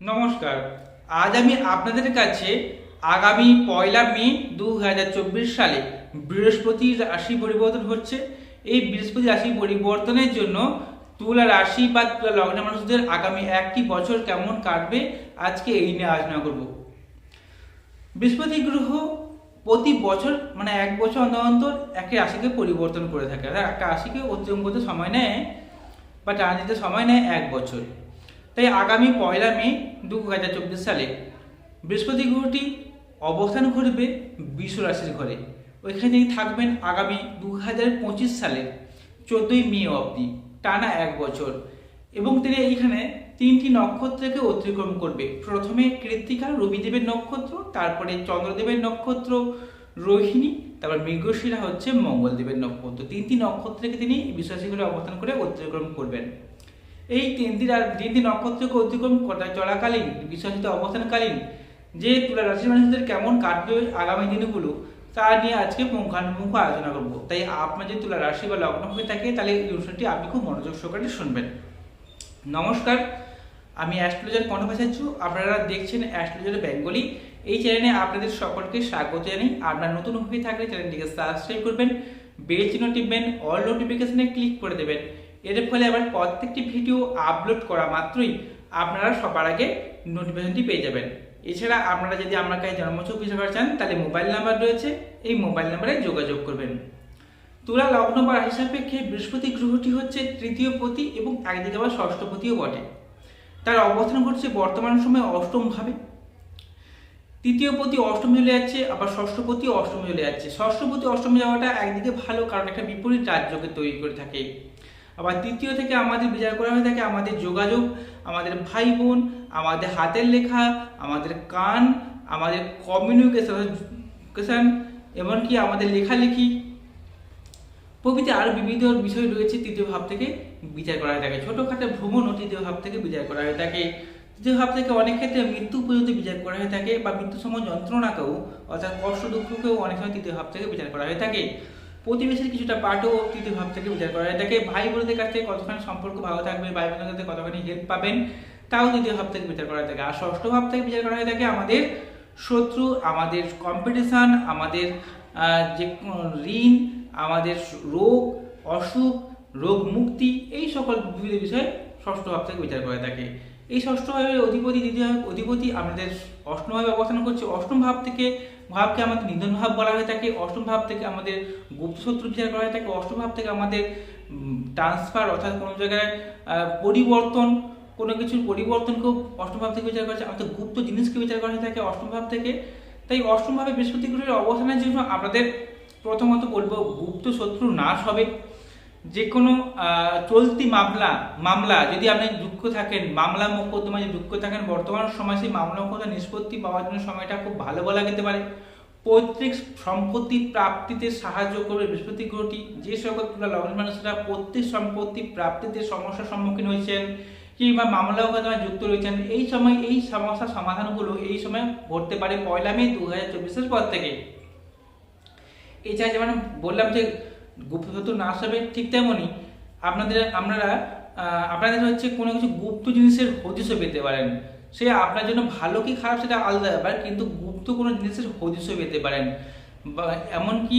নমস্কার, আজ আমি আপনাদের কাছে আগামী পয়লা মে দু হাজার চব্বিশ সালে বৃহস্পতির রাশি পরিবর্তন হচ্ছে। এই বৃহস্পতি রাশি পরিবর্তনের জন্য তুলা রাশি বা তুলা লগ্নের মানুষদের আগামী একটি বছর কেমন কাটবে, আজকে এই নিয়ে আলোচনা করব। বৃহস্পতি গ্রহ প্রতি বছর মানে এক বছর অন্তর অন্তর একটি রাশিকে পরিবর্তন করে থাকে। একটা রাশিকে অতিক্রম সময় নেয় বা টানা সময় নেয় এক বছর। তাই আগামী পয়লা মে দু হাজার চব্বিশ সালে বৃহস্পতি গ্রহটি অবস্থান করবে বিশ্ব রাশির ঘরে। ওইখানে থাকবেন আগামী দু হাজার পঁচিশ সালে চোদ্দোই মে অবধি, টানা এক বছর। এবং তিনি এইখানে তিনটি নক্ষত্রকে অতিক্রম করবে। প্রথমে কৃত্তিকা, রবিদেবের নক্ষত্র, তারপরে চন্দ্রদেবের নক্ষত্র, রোহিণী, তারপর মৃগশিরা হচ্ছে মঙ্গলদেবের নক্ষত্র। তিনটি নক্ষত্রকে তিনি বিশ্বাসী করে অবস্থান করে অতিক্রম করবেন। এই তিনটি তিনটি নক্ষত্রকে অতিক্রম করা চলাকালীন বিশ্বাসিত অবস্থানকালীন, যে তুলা রাশির মানুষদের কেমন কাটবে আগামী দিনগুলো, তা নিয়ে আজকে পুঙ্খানুপুঙ্খ আলোচনা করব। তাই আপনার যদি তুলা রাশি বা লগ্ন হয়ে থাকে, তাহলে এই অনুষ্ঠানটি আপনি খুব মনোযোগ সহকারে শুনবেন। নমস্কার, আমি অ্যাস্ট্রোলজার কর্ণভাষাচ্য আপনারা দেখছেন অ্যাস্ট্রোলজার বেঙ্গলি। এই চ্যানেলে আপনাদের সকলকে স্বাগত জানাই। আপনার নতুন হয়ে থাকলে চ্যানেলটিকে সাবস্ক্রাইব করবেন, বেল চিহ্ন টিপবেন, অল নোটিফিকেশনে ক্লিক করে দেবেন। এর ফলে আবার প্রত্যেকটি ভিডিও আপলোড করা মাত্রই আপনারা সবার আগে নোটিফিকেশনটি পেয়ে যাবেন। এছাড়া আপনারা যদি আমার কাছে জন্মছক বিষয় চান, তাহলে মোবাইল নাম্বার রয়েছে, এই মোবাইল নাম্বারে যোগাযোগ করবেন। তুলা লগ্ন বা রাশি সাপেক্ষে বৃহস্পতি গ্রহটি হচ্ছে তৃতীয় পতি এবং একদিকে আবার ষষ্ঠপতিও বটে। তার অবস্থান ঘটছে বর্তমান সময়ে অষ্টম ভাবে তৃতীয় পতি অষ্টমে চলে যাচ্ছে, আবার ষষ্ঠপতি অষ্টমে চলে যাচ্ছে। ষষ্ঠপতি অষ্টমে যাওয়াটা একদিকে ভালো, কারণ একটা বিপরীত রাজ্যকে তৈরি করে থাকে। আবার তৃতীয় থেকে আমাদের বিচার করা হয়ে থাকে আমাদের যোগাযোগ, আমাদের ভাই বোন আমাদের হাতের লেখা, আমাদের কান, আমাদের কমিউনিকেশন এমনকি আমাদের লেখালেখি। প্রভৃতি আরও বিবিধ বিষয় রয়েছে তৃতীয় ভাব থেকে বিচার করা হয়ে থাকে। ছোটোখাটো ভ্রমণও তৃতীয় ভাব থেকে বিচার করা হয়ে থাকে। তৃতীয় ভাব থেকে অনেক ক্ষেত্রে মৃত্যু পর্যন্ত বিচার করা হয়ে থাকে বা মৃত্যু সময় যন্ত্রণাকেও, অর্থাৎ কষ্ট দুঃখকেও অনেক সময় তৃতীয় ভাব থেকে বিচার করা হয়ে থাকে। প্রতিবেশীর কিছুটা পাঠও তৃতীয় ভাব থেকে বিচার করা থাকে ভাই বোনদের কাছ থেকে কতখানি সম্পর্ক ভালো থাকবে ভাই বোনদের কাছে কতখানি হেল্প পাবেন, তাও তৃতীয় ভাব থেকে বিচার করা থাকে আর ষষ্ঠ ভাব থেকে বিচার করা হয়ে থাকে আমাদের শত্রু, আমাদের কম্পিটিশন আমাদের যে ঋণ, আমাদের রোগ, অসুখ, রোগ মুক্তি, এই সকল বিভিন্ন বিষয়ে ষষ্ঠ ভাব থেকে বিচার করে থাকে এই ষষ্ঠভাবে অধিপতি, দ্বিতীয় অধিপতি আমাদের অষ্টম ভাবে অবস্থান করছে। অষ্টম ভাব থেকে ভাবকে আমাদের নিধন ভাব বলা হয়ে থাকে, অষ্টম ভাব থেকে আমাদের গুপ্ত শত্রু বিচার করা হয়ে থাকে, অষ্টম ভাব থেকে আমাদের ট্রান্সফার অর্থাৎ কোনো জায়গায় পরিবর্তন, কোনো কিছুর পরিবর্তনকেও অষ্টম ভাব থেকে বিচার করা হয়েছে আমাদের গুপ্ত জিনিসকে বিচার করা হয়ে থাকে অষ্টম ভাব থেকে। তাই অষ্টম ভাবে বৃহস্পতি গ্রহের অবস্থানের জন্য আমাদের প্রথমত বলব, গুপ্ত শত্রু নাশ হবে। যে কোনো চলতি মামলা মামলা, যদি আপনি যুক্ত থাকেন, মামলা মোকদ্দমা যদি যুক্ত থাকেন, বর্তমান সময় সেই মামলা মোকদ্দমা নিষ্পত্তি পাওয়ার জন্য সময়টা খুব ভালো বলা যেতে পারে। পৈতৃক সম্পত্তি প্রাপ্তিতে সাহায্য করবে বৃহস্পতি গ্রহটি। যে সকল তুলা মানুষরা পৈতৃক সম্পত্তি প্রাপ্তিতে সমস্যার সম্মুখীন হয়েছেন, কিংবা মামলা মোকদ্দমায় যুক্ত রয়েছেন, এই সময় এই সমস্যার সমাধানগুলো এই সময় ঘটতে পারে পয়লা মে দু হাজার চব্বিশের পর থেকে। এছাড়া যেমন বললাম যে গুপ্তশত্রু নাশ হবে ঠিক তেমনই। আপনাদের, আপনারা আপনাদের হচ্ছে কোনো কিছু গুপ্ত জিনিসের হদিশও পেতে পারেন। সে আপনার জন্য ভালো কি খারাপ সেটা আলাদা ব্যাপার, কিন্তু গুপ্ত কোনো জিনিসের হদিশও পেতে পারেন। বা এমনকি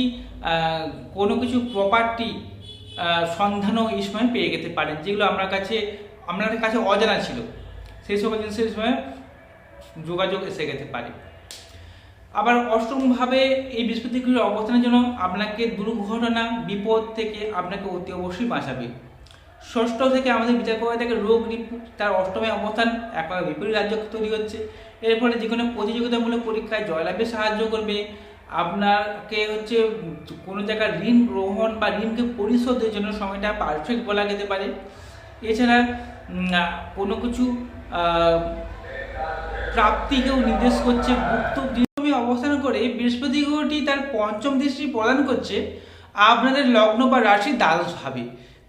কোনো কিছু প্রপার্টি সন্ধানও এই সময় পেয়ে যেতে পারেন, যেগুলো আপনার কাছে, আপনাদের কাছে অজানা ছিল। সেই সকল জিনিসের সময় যোগাযোগ এসে যেতে পারে। আবার অষ্টমভাবে এই বৃহস্পতি গ্রহের অবস্থানের জন্য আপনাকে দুর্ঘটনা, বিপদ থেকে আপনাকে অতি অবশ্যই বাঁচাবে। ষষ্ঠ থেকে আমাদের বিচার করা থাকে রোগ তার অষ্টমে অবস্থান একবার বিপরীত রাজ্য তৈরি হচ্ছে। এর ফলে যে কোনো প্রতিযোগিতামূলক পরীক্ষায় জয়লাভে সাহায্য করবে। আপনাকে হচ্ছে কোনো জায়গায় ঋণ গ্রহণ বা ঋণকে পরিশোধের জন্য সময়টা পারফেক্ট বলা যেতে পারে। এছাড়া কোনো কিছু প্রাপ্তিকেও নির্দেশ করছে, গুপ্ত অবস্থান করে বৃহস্পতি গ্রহটি তার পঞ্চম দৃষ্টি প্রদান করছে আপনাদের লগ্ন বা রাশি দ্বাদশ ভাবে।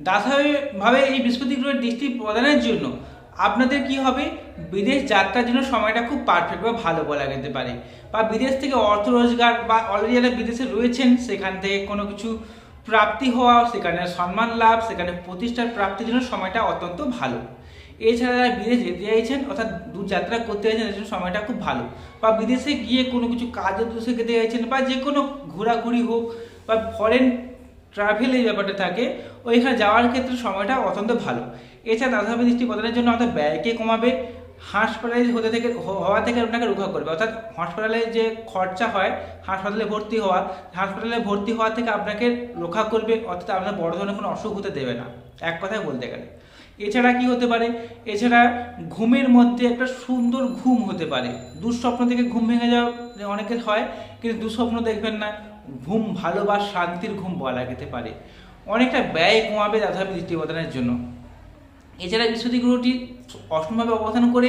দ্বাদশ ভাবে- ভাবে এই বৃহস্পতি গ্রহের দৃষ্টি প্রদানের জন্য আপনাদের কি হবে? বিদেশ যাত্রার জন্য সময়টা খুব পারফেক্ট বা ভালো বলা যেতে পারে। বা বিদেশ থেকে অর্থ রোজগার বা অলরেডি যারা বিদেশে রয়েছেন, সেখান থেকে কোনো কিছু প্রাপ্তি হওয়া, সেখানে সম্মান লাভ, সেখানে প্রতিষ্ঠার প্রাপ্তির জন্য সময়টা অত্যন্ত ভালো। এছাড়া যারা বিদেশে যেতে চাইছেন, অর্থাৎ দূর যাত্রা করতে চাইছেন, তাদের জন্য সময়টা খুব ভালো। বা বিদেশে গিয়ে কোনো কিছু কাজের উদ্দেশ্যে যেতে চাইছেন, বা যে কোনো ঘোরাঘুরি হোক, বা ফরেন ট্রাভেল এই ব্যাপারটা থাকে, ওইখানে যাওয়ার ক্ষেত্রে সময়টা অত্যন্ত ভালো। এছাড়া দাদাভাবে দৃষ্টি প্রদানের জন্য আমাদের ব্যয়কে কমাবে, হাসপাতালে হতে থেকে হওয়া থেকে আপনাকে রক্ষা করবে। অর্থাৎ হাসপাতালে যে খরচা হয়, হাসপাতালে ভর্তি হওয়া, হাসপাতালে ভর্তি হওয়া থেকে আপনাকে রক্ষা করবে, অর্থাৎ আপনার বড় ধরনের কোনো অসুখ হতে দেবে না। এক কথায় বলতে গেলে। এছাড়া কি হতে পারে? এছাড়া ঘুমের মধ্যে একটা সুন্দর ঘুম হতে পারে। দুঃস্বপ্ন থেকে ঘুম ভেঙে যাওয়া অনেকের হয়, কিন্তু দুঃস্বপ্ন দেখবেন না, ঘুম ভালো বা শান্তির ঘুম বলা যেতে পারে। অনেকটা ব্যয় কমাবে দাদাভাবে দৃষ্টি অবদানের জন্য। এছাড়া বৃহস্পতি গ্রহটি অষ্টমভাবে অবস্থান করে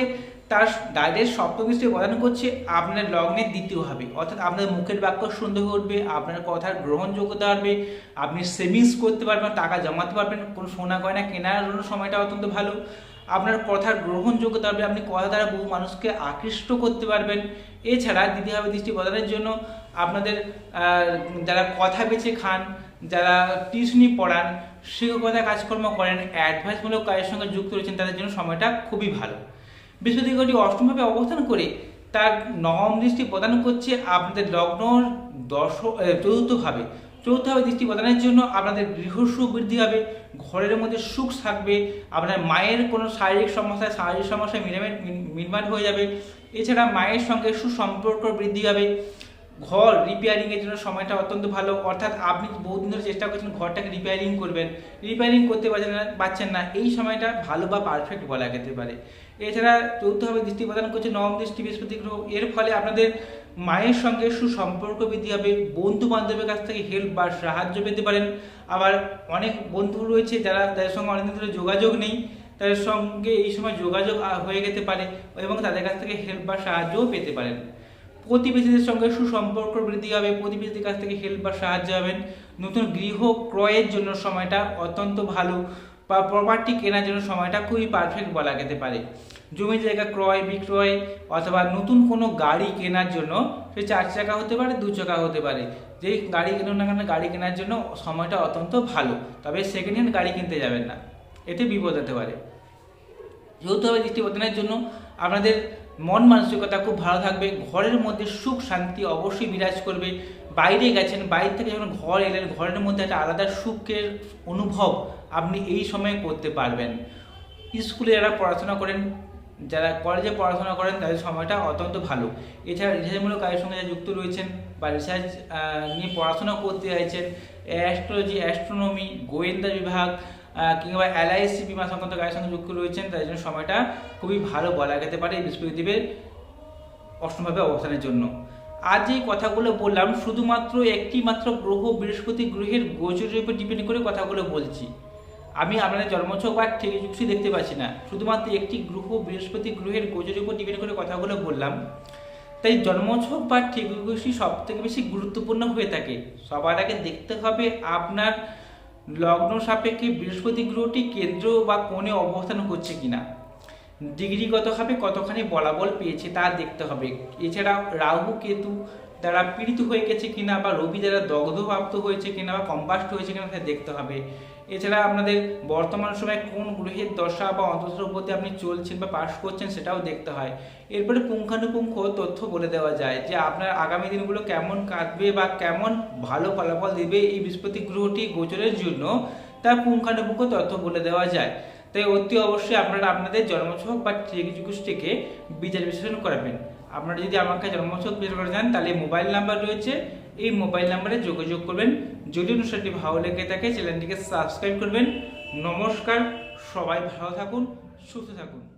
তার ডাইরেক্ট সপ্তদৃষ্টি প্রদান করছে আপনার লগ্নের দ্বিতীয়ভাবে অর্থাৎ আপনার মুখের বাক্য সুন্দর উঠবে, আপনার কথার গ্রহণযোগ্যতা বাড়বে, আপনি সেভিংস করতে পারবেন, টাকা জমাতে পারবেন, কোনো সোনা গয়না কেনার জন্য সময়টা অত্যন্ত ভালো। আপনার কথার গ্রহণযোগ্যতা হবে আপনি কথা দ্বারা বহু মানুষকে আকৃষ্ট করতে পারবেন। এছাড়া দ্বিতীয়ভাবে দৃষ্টি প্রদানের জন্য আপনাদের যারা কথা বেছে খান, যারা টিউশনি পড়ান শিক্ষকতা কাজকর্ম করেন, অ্যাডভাইসমূলক কাজের সঙ্গে যুক্ত রয়েছেন, তাদের জন্য সময়টা খুবই ভালো। বৃহস্পতি গ্রহটি অষ্টমভাবে অবস্থান করে তার নবম দৃষ্টি প্রদান করছে আপনাদের লগ্ন দশ চতুর্থভাবে। চতুর্থভাবে দৃষ্টি প্রদানের জন্য আপনাদের গৃহ সুখ বৃদ্ধি হবে ঘরের মধ্যে সুখ থাকবে, আপনার মায়ের কোনো শারীরিক সমস্যায় শারীরিক সমস্যায় মিটমাট হয়ে যাবে। এছাড়া মায়ের সঙ্গে সুসম্পর্ক বৃদ্ধি হবে ঘর রিপেয়ারিং এর জন্য সময়টা অত্যন্ত ভালো। অর্থাৎ আপনি বহুদিন ধরে চেষ্টা করছেন ঘরটাকে রিপেয়ারিং করবেন। রিপেয়ারিং করতে পারছেন না পারছেন না, এই সময়টা ভালো বা পারফেক্ট বলা যেতে পারে। এছাড়া চৌথভাবে দৃষ্টি প্রদান করছে নবম দৃষ্টি বৃহস্পতি গ্রহ। এর ফলে আপনাদের মায়ের সঙ্গে সুসম্পর্ক বৃদ্ধি হবে বন্ধু বান্ধবের কাছ থেকে হেল্প বা সাহায্য পেতে পারেন। আবার অনেক বন্ধু রয়েছে যারা তাদের সঙ্গে অনেকদিন ধরে যোগাযোগ নেই, তাদের সঙ্গে এই সময় যোগাযোগ হয়ে যেতে পারে এবং তাদের কাছ থেকে হেল্প বা সাহায্যও পেতে পারেন। প্রতিবেশীদের সঙ্গে সুসম্পর্ক বৃদ্ধি হবে, প্রতিবেশীদের কাছ থেকে হেল্প বা সাহায্য হবেন নতুন গৃহ ক্রয়ের জন্য সময়টা অত্যন্ত ভালো বা প্রপার্টি কেনার জন্য সময়টা খুবই পারফেক্ট বলা যেতে পারে। জমি জায়গা ক্রয়, বিক্রয় অথবা নতুন কোনো গাড়ি কেনার জন্য সে চার চাকা হতে পারে, দু চাকা হতে পারে। যেই গাড়ি কিনুন না কেন, গাড়ি কেনার জন্য সময়টা অত্যন্ত ভালো। তবে সেকেন্ড হ্যান্ড গাড়ি কিনতে যাবেন না। এতে বিপদ হতে পারে। যৌথভাবে দৃষ্টি প্রদানের জন্য আপনাদের মন মানসিকতা খুব ভালো থাকবে, ঘরের মধ্যে সুখ শান্তি অবশ্যই বিরাজ করবে। বাইরে গেছেন, বাইরে থেকে যখন ঘর এলেন, ঘরের মধ্যে একটা আলাদা সুখের অনুভব আপনি এই সময়ে করতে পারবেন। স্কুলে যারা পড়াশোনা করেন, যারা কলেজে পড়াশোনা করেন, তাদের সময়টা অত্যন্ত ভালো। এছাড়া রিসার্চমূলক কাজের সঙ্গে যুক্ত রয়েছেন বা রিসার্চ নিয়ে পড়াশোনা করতে চাইছেন, অ্যাস্ট্রোলজি, অ্যাস্ট্রোনমি, গোয়েন্দা বিভাগ কিংবা এলআইসি বিমা সংক্রান্ত কাজের সঙ্গে যুক্ত রয়েছেন তাদের জন্য সময়টা খুবই ভালো বলা যেতে পারে এই বৃহস্পতিদেবের অষ্টমভাবে অবস্থানের জন্য। আজ এই কথাগুলো বললাম, শুধুমাত্র একটি মাত্র গ্রহ বৃহস্পতি গ্রহের গোচরের উপর ডিপেন্ড করে কথাগুলো বলছি। আমি আপনাদের জন্মছক বা ঠিকযুক্তি দেখতে পাচ্ছি না। শুধুমাত্র একটি গ্রহ বৃহস্পতি গ্রহের গোচরের উপর ডিপেন্ড করে কথাগুলো বললাম। তাই জন্মছক বা ঠিকযুক্তি সব থেকে বেশি গুরুত্বপূর্ণ হয়ে থাকে। সবার আগে দেখতে হবে আপনার লগ্ন সাপেক্ষে বৃহস্পতি গ্রহটি কেন্দ্র বা কোণে অবস্থান করছে কিনা? ডিগ্রিগতভাবে কতখানি বলাবল পেয়েছে তা দেখতে হবে। এছাড়া রাহু কেতু দ্বারা পীড়িত হয়ে গেছে কিনা বা রবি দ্বারা দগ্ধপ্রাপ্ত হয়েছে কিনা বা কম্পাস্ট হয়েছে কিনা তা দেখতে হবে। এছাড়া আপনাদের বর্তমান সময়ে কোন গ্রহের দশা বা অন্তঃস্ত্র প্রতি আপনি চলছেন বা পাশ করছেন সেটাও দেখতে হয়। এরপরে পুঙ্খানুপুঙ্খ তথ্য বলে দেওয়া যায় যে আপনার আগামী দিনগুলো কেমন কাটবে বা কেমন ভালো ফলাফল দেবে এই বৃহস্পতি গ্রহটি গোচরের জন্য তার পুঙ্খানুপুঙ্খ তথ্য বলে দেওয়া যায়। তাই অতি অবশ্যই আপনারা আপনাদের জন্মছক বা থেকে বিচার বিশ্লেষণ করাবেন। আপনারা যদি আমার কাছে জন্মছক বিচার করে যান তাহলে মোবাইল নাম্বার রয়েছে এই মোবাইল নাম্বারে যোগাযোগ করবেন। যদি অনুষ্ঠানটি ভালো লেগে থাকে, চ্যানেলটিকে সাবস্ক্রাইব করবেন। নমস্কার, সবাই ভালো থাকুন, সুস্থ থাকুন।